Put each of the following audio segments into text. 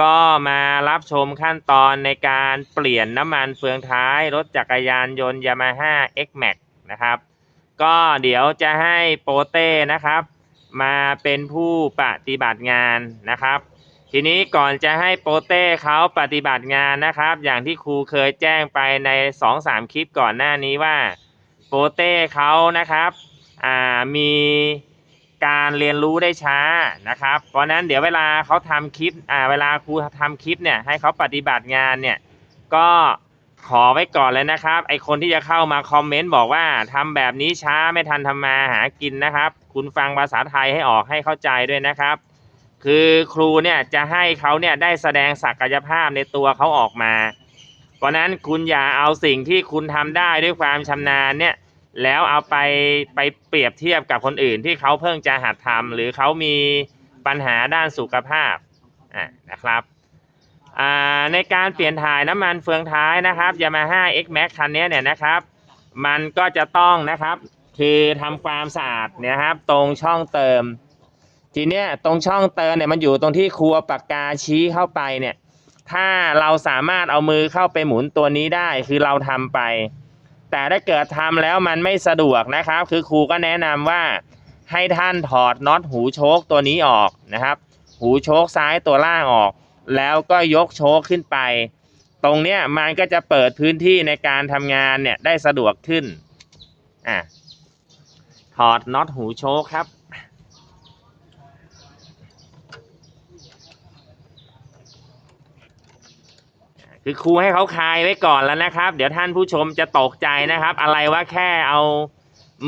ก็มารับชมขั้นตอนในการเปลี่ยนน้ำมันเฟืองท้ายรถจักรยานยนต์ Yamaha X Max นะครับ ก็เดี๋ยวจะให้โปเต้นะครับ มาเป็นผู้ปฏิบัติงานนะครับ ทีนี้ก่อนจะให้โปเต้เขาปฏิบัติงานนะครับ อย่างที่ครูเคยแจ้งไปใน 2-3 คลิปก่อนหน้านี้ว่าโปเต้เขานะครับมี การเรียนรู้ได้ช้านะครับ เพราะนั้นเดี๋ยวเวลาเขาทำคลิปอ่าเวลาครูทำคลิปเนี่ยให้เขาปฏิบัติงานเนี่ยก็ขอไว้ก่อนเลยนะครับ ไอคนที่จะเข้ามาคอมเมนต์บอกว่าทำแบบนี้ช้าไม่ทันทำมาหากินนะครับ คุณฟังภาษาไทยให้ออกให้เข้าใจด้วยนะครับ คือครูเนี่ยจะให้เขาเนี่ยได้แสดงศักยภาพในตัวเขาออกมา เพราะนั้นคุณอย่าเอาสิ่งที่คุณทำได้ด้วยความชำนาญเนี่ย แล้วเอาไปไปเปรียบเทียบกับคนอื่นที่เขาเพิ่งจะหัดทำหรือเขามีปัญหาด้านสุขภาพะนะครับในการเปลี่ยนถ่ายน้ำมันเฟืองท้ายนะครับ Yamaha X Max คันนี้เนี่ยนะครับ มันก็จะต้องนะครับคือทำความสะอาดนี่ยครับ ตรงช่องเติม ทีเนี้ยตรงช่องเติมเนี่ยมันอยู่ตรงที่ครัวปากกาชี้เข้าไปเนี่ย ถ้าเราสามารถเอามือเข้าไปหมุนตัวนี้ได้คือเราทำไป แต่ถ้าเกิดทำแล้วมันไม่สะดวกนะครับ คือครูก็แนะนำว่าให้ท่านถอดน็อตหูโชคตัวนี้ออกนะครับ หูโชคซ้ายตัวล่างออก แล้วก็ยกโชคขึ้นไป ตรงเนี้ยมันก็จะเปิดพื้นที่ในการทำงานเนี่ยได้สะดวกขึ้นอะถอดน็อตหูโชคครับ คือครูให้เขาคลายไว้ก่อนแล้วนะครับ เดี๋ยวท่านผู้ชมจะตกใจนะครับ อะไรว่าแค่เอา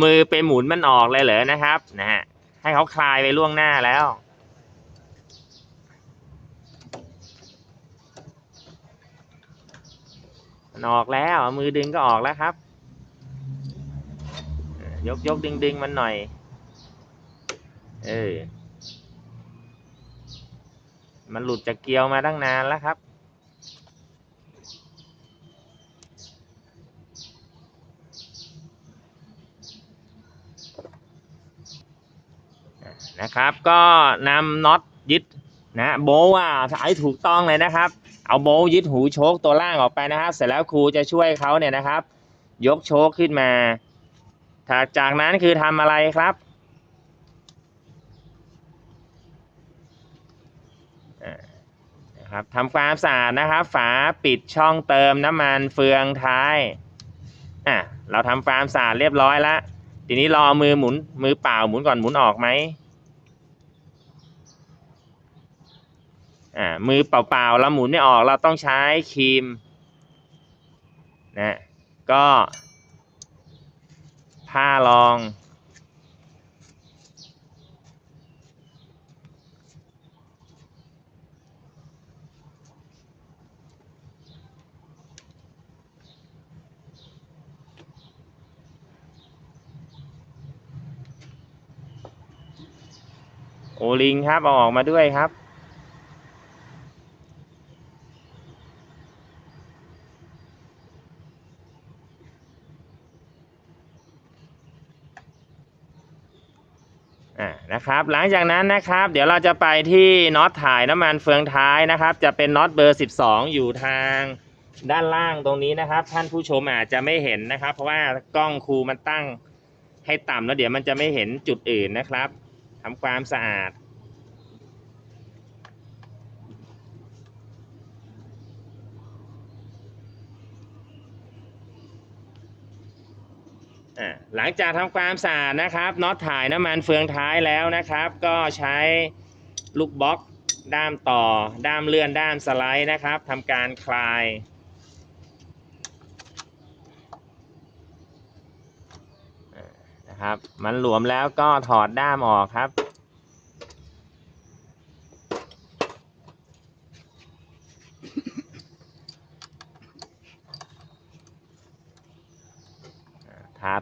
มือไปหมุนมันออกเลยเหรอนะครับนะฮะให้เขาคลายไปล่วงหน้าแล้วมันออกแล้วมือดึงก็ออกแล้วครับ ยกยกดึงดึงมันหน่อย เออมันหลุดจากเกลียวมาตั้งนานแล้วครับ นะครับ ก็นำน็อตยึดนะโบว์อะถ่ายถูกต้องเลยนะครับ เอาโบว์ยึดหูโชคตัวล่างออกไปนะครับ เสร็จแล้วครูจะช่วยเขาเนี่ยนะครับ ยกโชคขึ้นมาถาจากนั้นคือทำอะไรครับนะครับทำความสะอาดนะครับ ฝาปิดช่องเติมน้ำมันเฟืองท้ายอะเราทำความสะอาดเรียบร้อยแล้วทีนี้รอมือหมุนมือเปล่าหมุนก่อนหมุนออกไหม อ่ามือเปล่าๆเราหมุนไม่ออกเราต้องใช้ครีมนะก็ผ้ารอง โอลิงครับเอาออกมาด้วยครับ นะครับ หลังจากนั้นนะครับ เดี๋ยวเราจะไปที่น็อตถ่ายน้ำมันเฟืองท้ายนะครับ จะเป็นน็อตเบอร์ 12 อยู่ทางด้านล่างตรงนี้นะครับ ท่านผู้ชมอาจจะไม่เห็นนะครับ เพราะว่ากล้องครูมันตั้งให้ต่ำแล้วเดี๋ยวมันจะไม่เห็นจุดอื่นนะครับทำความสะอาด หลังจากทำความสะอาดนะครับน็อตถ่ายน้ำมันเฟืองท้ายแล้วนะครับ ก็ใช้ลูกบล็อกด้ามต่อ ด้ามเลื่อนด้ามสไลด์นะครับทำการคลาย นะครับ มันหลวมแล้วก็ถอดด้ามออกครับ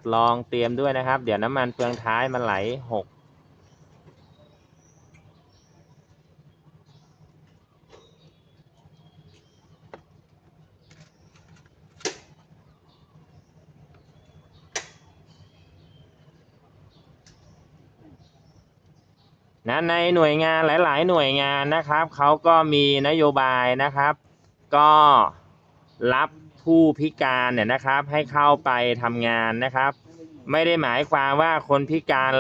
ดรองเตรียมด้วยนะครับ เดี๋ยวน้ำมันเฟืองท้ายมันไหลหกนะในหน่วยงานหลาย ๆ หน่วยงานนะครับเขาก็มีนโยบายนะครับ ก็รับ ผู้พิการเนี่ยนะครับ ให้เข้าไปทำงานนะครับ ไม่ได้หมายความว่าคนพิการ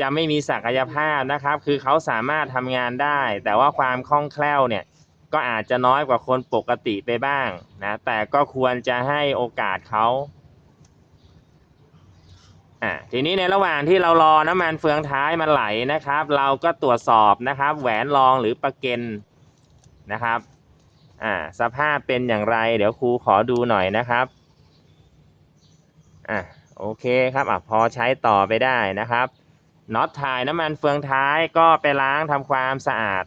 จะไม่มีศักยภาพนะครับ คือเขาสามารถทำงานได้ แต่ว่าความคล่องแคล่วเนี่ยก็อาจจะน้อยกว่าคนปกติไปบ้างนะแต่ก็ควรจะให้โอกาสเขาอ่าทีนี้ในระหว่างที่เรารอน้ำมันเฟืองท้ายมันไหลนะครับ เราก็ตรวจสอบนะครับ แหวนรองหรือประเก็นนะครับ อ่าสภาพเป็นอย่างไร เดี๋ยวครูขอดูหน่อยนะครับอ่าโอเคครับอะพอใช้ต่อไปได้นะครับน็อตถ่ายน้ำมันเฟืองท้ายก็ไปล้างทำความสะอาด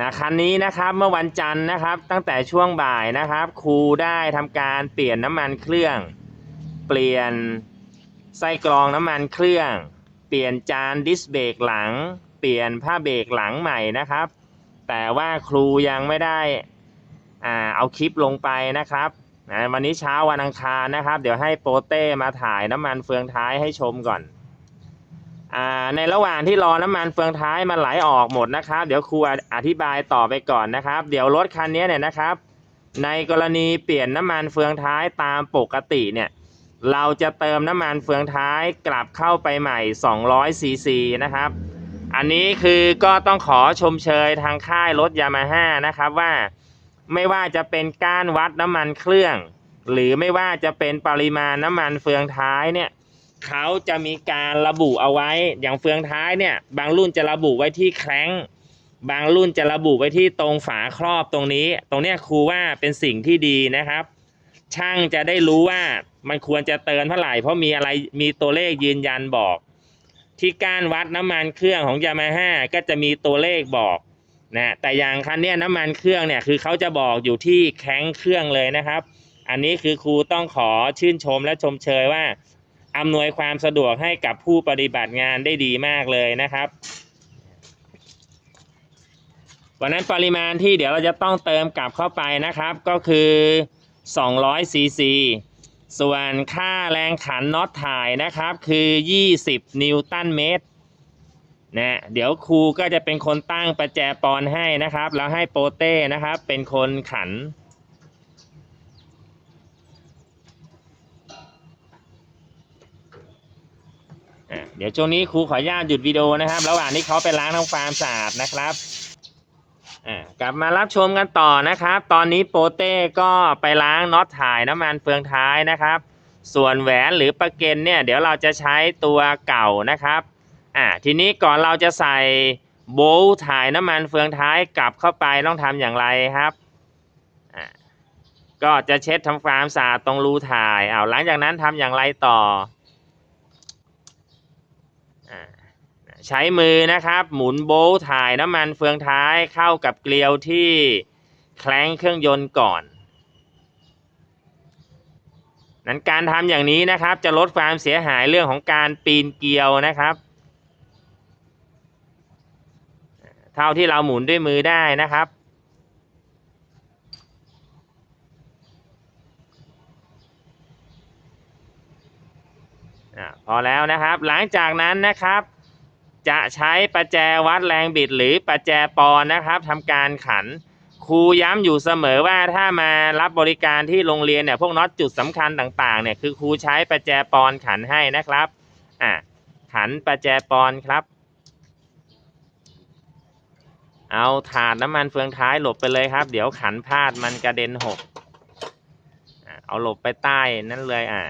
นะคันนี้นะครับเมื่อวันจันทร์นะครับ ตั้งแต่ช่วงบ่ายนะครับ ครูได้ทำการเปลี่ยนน้ำมันเครื่อง เปลี่ยนไส้กรองน้ำมันเครื่อง เปลี่ยนจานดิสเบรกหลัง ปลี่ยนผ้าเบรกหลังใหม่นะครับ แต่ว่าครูยังไม่ได้อ่าเอาคลิปลงไปนะครับนะวันนี้เช้าวันอังคารนะครับ เดี๋ยวให้โปเต้มาถ่ายน้ำมันเฟืองท้ายให้ชมก่อนอ่าในระหว่างที่รอน้ำมันเฟืองท้ายมันไหลออกหมดนะครับ เดี๋ยวครูอธิบายต่อไปก่อนนะครับ เดี๋ยวรถคันนี้เนี่ยนะครับ ในกรณีเปลี่ยนน้ำมันเฟืองท้ายตามปกติเนี่ยเราจะเติมน้ำมันเฟืองท้ายกลับเข้าไปใหม่200ซีซีนะครับ อันนี้คือก็ต้องขอชมเชยทางค่ายรถยามาฮ่านะครับว่าไม่ว่าจะเป็นก้านวัดน้ำมันเครื่อง หรือไม่ว่าจะเป็นปริมาณน้ำมันเฟืองท้ายเนี่ยเขาจะมีการระบุเอาไว้อย่างเฟืองท้ายเนี่ย บางรุ่นจะระบุไว้ที่แคร้ง บางรุ่นจะระบุไว้ที่ตรงฝาครอบตรงนี้ ตรงเนี้ยครูว่าเป็นสิ่งที่ดีนะครับ ช่างจะได้รู้ว่ามันควรจะเติมเท่าไหร่เพราะมีอะไรมีตัวเลขยืนยันบอก ที่ก้านวัดน้ำมันเครื่องของยามาฮ่าก็จะมีตัวเลขบอกนะแต่อย่างคันนี้น้ำมันเครื่องเนี่ยคือเขาจะบอกอยู่ที่แข้งเครื่องเลยนะครับ อันนี้คือครูต้องขอชื่นชมและชมเชยว่าอำนวยความสะดวกให้กับผู้ปฏิบัติงานได้ดีมากเลยนะครับวันนั้นปริมาณที่เดี๋ยวเราจะต้องเติมกลับเข้าไปนะครับ ก็คือ200ซีซี ส่วนค่าแรงขันน็อตถ่ายนะครับคือ 20 นิวตันเมตรนะเดี๋ยวครูก็จะเป็นคนตั้งประแจปอนให้นะครับ แล้วให้โปเต้นะครับ เป็นคนขัน เดี๋ยวช่วงนี้ครูขออนุญาตหยุดวิดีโอนะครับ ระหว่างที่เขาไปล้างทำความสะอาดนะครับ กลับมารับชมกันต่อนะครับ ตอนนี้โปเต้ก็ไปล้างน็อตถ่ายน้ำมันเฟืองท้ายนะครับ ส่วนแหวนหรือประเก็นเนี่ยเดี๋ยวเราจะใช้ตัวเก่านะครับอะทีนี้ก่อนเราจะใส่โบลต์ถ่ายน้ำมันเฟืองท้ายกลับเข้าไปต้องทำอย่างไรครับอะก็จะเช็ดทำความสะอาดตรงรูถ่ายเอาหลังจากนั้นทำอย่างไรต่อ อ่า ใช้มือนะครับ หมุนโบลถ่ายน้ำมันเฟืองท้ายเข้ากับเกลียวที่แคล้งเครื่องยนต์ก่อน นั้นการทำอย่างนี้นะครับ จะลดความเสียหายเรื่องของการปีนเกลียวนะครับ เท่าที่เราหมุนด้วยมือได้นะครับอพอแล้วนะครับ หลังจากนั้นนะครับ จะใช้ประแจวัดแรงบิดหรือประแจปอนนะครับทำการขัน ครูย้ำอยู่เสมอว่าถ้ามารับบริการที่โรงเรียนเนี่ยพวกน็อตจุดสำคัญต่างๆเนี่ยคือครูใช้ประแจปอนขันให้นะครับอะขันประแจปอนครับ เอาถาดน้ำมันเฟืองท้ายหลบไปเลยครับ เดี๋ยวขันพลาดมันกระเด็นหกเอาหลบไปใต้นั่นเลยอะ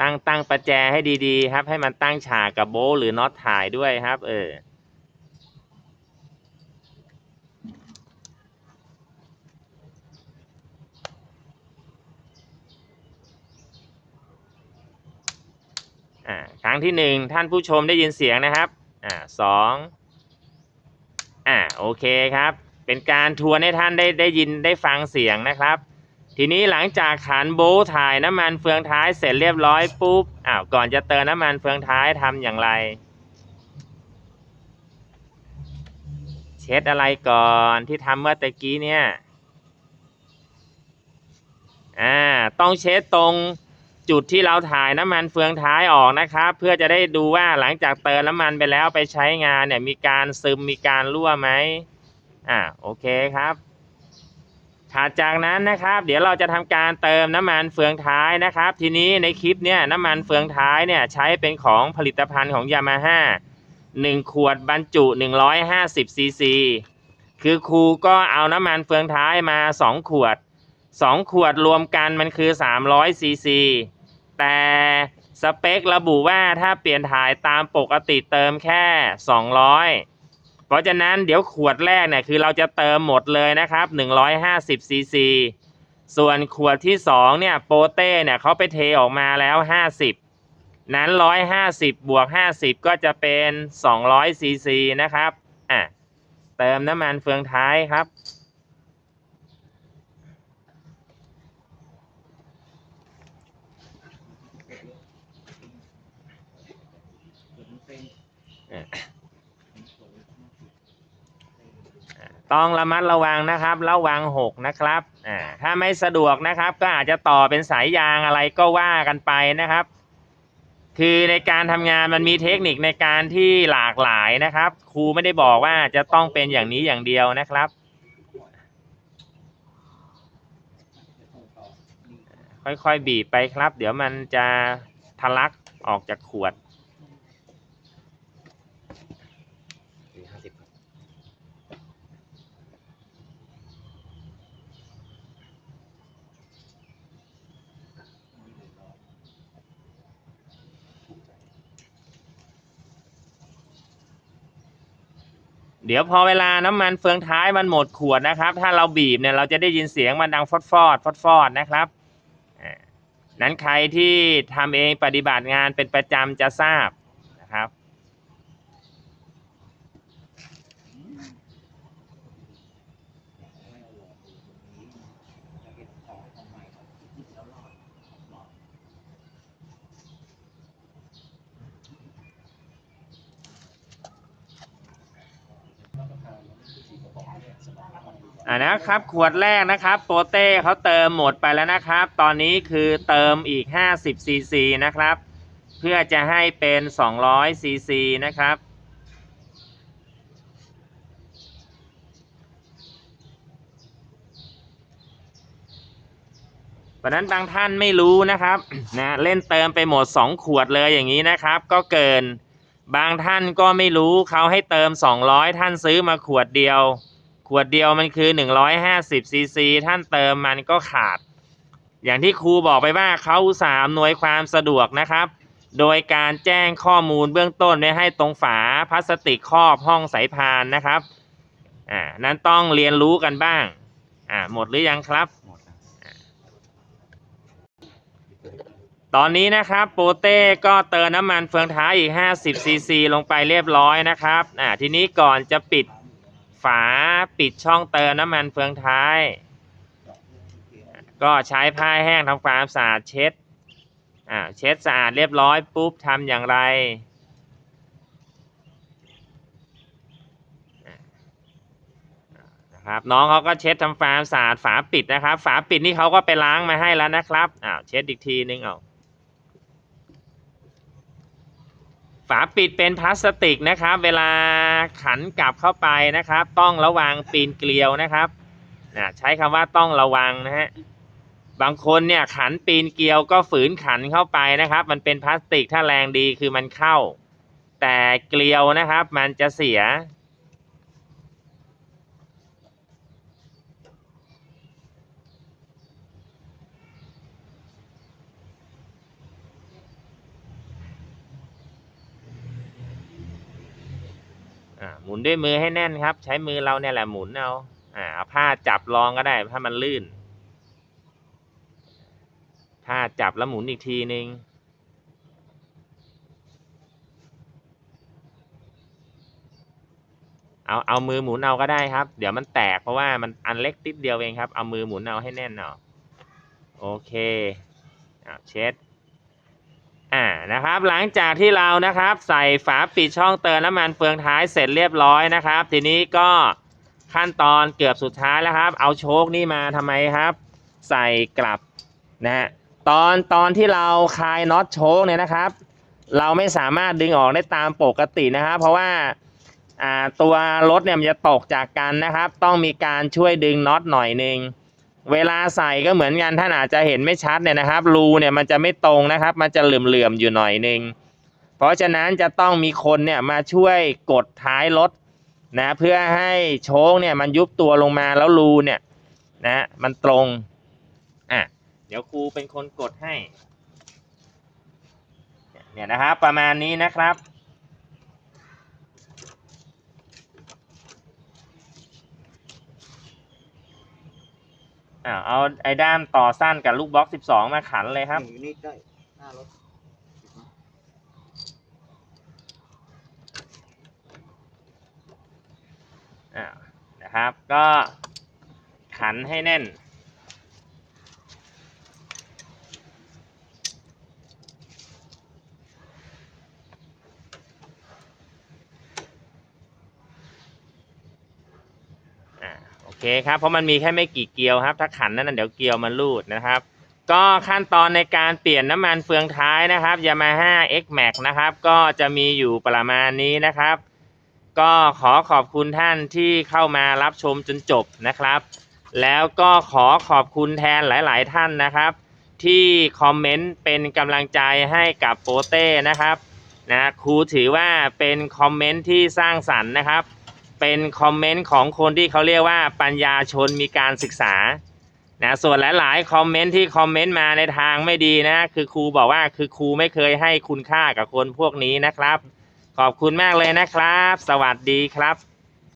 ตั้งตั้งประแจให้ดีๆ ครับ ให้มันตั้งฉากกับโบหรือน็อตถ่ายด้วยครับ เออครั้งที่หนึ่งท่านผู้ชมได้ยินเสียงนะครับ อ่าสองอ่าโอเคครับ เป็นการทัวร์ให้ท่านได้ได้ยินได้ฟังเสียงนะครับ ทีนี้หลังจากขันโบทถ่ายน้ำมันเฟืองท้ายเสร็จเรียบร้อยปุ๊บอ้าวก่อนจะเติมน้ำมันเฟืองท้ายทำอย่างไร เช็ดอะไรก่อนที่ทำเมื่อตะกี้เนี่ยอ่าต้องเช็ดตรงจุดที่เราถ่ายน้ำมันเฟืองท้ายออกนะครับ เพื่อจะได้ดูว่าหลังจากเติมน้ำมันไปแล้วไปใช้งานเนี่ยมีการซึมมีการรั่วไหมอ่าโอเคครับ ถัดจากนั้นนะครับ เดี๋ยวเราจะทำการเติมน้ำมันเฟืองท้ายนะครับ ทีนี้ในคลิปเนี่ยน้ำมันเฟืองท้ายเนี่ยใช้เป็นของผลิตภัณฑ์ของยามาฮ่าหนึ่งขวดบรรจุ 150ซีซีคือครูก็เอาน้ำมันเฟืองท้ายมา 2 ขวด 2 ขวดรวมกันมันคือ 300ซีซีแต่สเปคระบุว่าถ้าเปลี่ยนถ่ายตามปกติเติมแค่ 200 เพราะฉะนั้นเดี๋ยวขวดแรกเนี่ยคือเราจะเติมหมดเลยนะครับ150ซีซีส่วนขวดที่2เนี่ยโปเต้เนี่ยเขาไปเทออกมาแล้ว 50 นั้น 150 บวก 50 ก็จะเป็น200ซีซีนะครับอะเติมน้ำมันเฟืองท้ายครับ ต้องระมัดระวังนะครับ ระวังหกนะครับอ่าถ้าไม่สะดวกนะครับ ก็อาจจะต่อเป็นสายยางอะไรก็ว่ากันไปนะครับ คือในการทำงานมันมีเทคนิคในการที่หลากหลายนะครับ ครูไม่ได้บอกว่าจะต้องเป็นอย่างนี้อย่างเดียวนะครับ ค่อยๆบีบไปครับ เดี๋ยวมันจะทะลักออกจากขวด เดี๋ยวพอเวลาน้ำมันเฟืองท้ายมันหมดขวดนะครับ ถ้าเราบีบเนี่ยเราจะได้ยินเสียงมันดังฟอดฟอดฟอดฟอดนะครับนั้นใครที่ทำเองปฏิบัติงานเป็นประจำจะทราบนะครับ อ่านะครับขวดแรกนะครับโปเต้เขาเติมหมดไปแล้วนะครับ ตอนนี้คือเติมอีก 50ซีซีนะครับ เพื่อจะให้เป็น200ซีซีนะครับเพราะฉะนั้นบางท่านไม่รู้นะครับนะเล่นเติมไปหมด 2 ขวดเลยอย่างนี้นะครับ ก็เกิน บางท่านก็ไม่รู้เขาให้เติม 200 ท่านซื้อมาขวดเดียว ขวดเดียวมันคือ 150ซีซีท่านเติมมันก็ขาด อย่างที่ครูบอกไปว่าเขาส่าห์อำนวยความสะดวกนะครับ โดยการแจ้งข้อมูลเบื้องต้นไว้ให้ตรงฝาพลาสติกครอบห้องสายพานนะครับอ่านั้นต้องเรียนรู้กันบ้างอ่าหมดหรือยังครับ ตอนนี้นะครับโปเต้ก็เติมน้ำมันเฟืองท้ายอีก 50ซีซีลงไปเรียบร้อยนะครับอ่าทีนี้ก่อนจะปิด ฝาปิดช่องเติมน้ำมันเฟืองท้าย ก็ใช้ผ้าแห้งทำความสะอาดเช็ดอ่าเช็ดสะอาดเรียบร้อยปุ๊บทำอย่างไรนะครับน้องเขาก็เช็ดทำความสะอาดฝาปิดนะครับ ฝาปิดนี่เขาก็ไปล้างมาให้แล้วนะครับอ้าวเช็ดอีกทีนึงเอาฝาปิดเป็นพลาสติกนะครับ เวลา ขันกลับเข้าไปนะครับ ต้องระวังปีนเกลียวนะครับนะใช้คำว่าต้องระวังนะฮะบางคนเนี่ยขันปีนเกลียวก็ฝืนขันเข้าไปนะครับ มันเป็นพลาสติกถ้าแรงดีคือมันเข้า แต่เกลียวนะครับ มันจะเสีย หมุนด้วยมือให้แน่นครับ ใช้มือเราเนี่ยแหละหมุนเอาเอาผ้าจับรองก็ได้ถ้ามันลื่น ผ้าจับแล้วหมุนอีกทีนึงเอาเอามือหมุนเอาก็ได้ครับ เดี๋ยวมันแตกเพราะว่ามันอันเล็กติดเดียวเองครับ เอามือหมุนเอาให้แน่นเอาโอเคเอาเช็ด นะครับ หลังจากที่เรานะครับ ใส่ฝาปิดช่องเติมน้ำมันเฟืองท้ายเสร็จเรียบร้อยนะครับ ทีนี้ก็ขั้นตอนเกือบสุดท้ายแล้วครับ เอาโชคนี่มาทำไมครับ ใส่กลับนะฮะตอนตอนที่เราคลายน็อตโชคเนี่ยนะครับ เราไม่สามารถดึงออกได้ตามปกตินะครับ เพราะว่าอ่าตัวรถเนี่ยมันจะตกจากกันนะครับ ต้องมีการช่วยดึงน็อตหน่อยหนึ่ง เวลาใส่ก็เหมือนกันท่านอาจจะเห็นไม่ชัดเนี่ยนะครับ รูเนี่ยมันจะไม่ตรงนะครับ มันจะเหลื่อมๆอยู่หน่อยนึงเพราะฉะนั้นจะต้องมีคนเนี่ยมาช่วยกดท้ายรถนะเพื่อให้โชคเนี่ยมันยุบตัวลงมาแล้วรูเนี่ยนะมันตรงอะเดี๋ยวครูเป็นคนกดให้เนี่ยนะครับประมาณนี้นะครับ อ่าเอาไอ้ด้ามต่อสั้นกับลูกบล็อกสิบสองมาขันเลยครับ อยู่นี่ได้หน้ารถอ่านะครับ ก็ขันให้แน่น อ่าโอ เคครับเพราะมันมีแค่ไม่กี่เกลียวครับ ถ้าขันนั้นนะเดี๋ยวเกลียวมันรูดนะครับ ก็ขั้นตอนในการเปลี่ยนน้ำมันเฟืองท้ายนะครับ Yamaha X Max นะครับ ก็จะมีอยู่ประมาณนี้นะครับ ก็ขอขอบคุณท่านที่เข้ามารับชมจนจบนะครับ แล้วก็ขอขอบคุณแทนหลาย ๆ ท่านนะครับ ที่คอมเมนต์เป็นกำลังใจให้กับโปเต้นะครับนะครูถือว่าเป็นคอมเมนต์ที่สร้างสรรค์นะครับ เป็นคอมเมนต์ของคนที่เขาเรียกว่าปัญญาชนมีการศึกษานะส่วนหลาย ๆ คอมเมนต์ที่คอมเมนต์มาในทางไม่ดีนะ คือครูบอกว่าคือครูไม่เคยให้คุณค่ากับคนพวกนี้นะครับ ขอบคุณมากเลยนะครับ สวัสดีครับ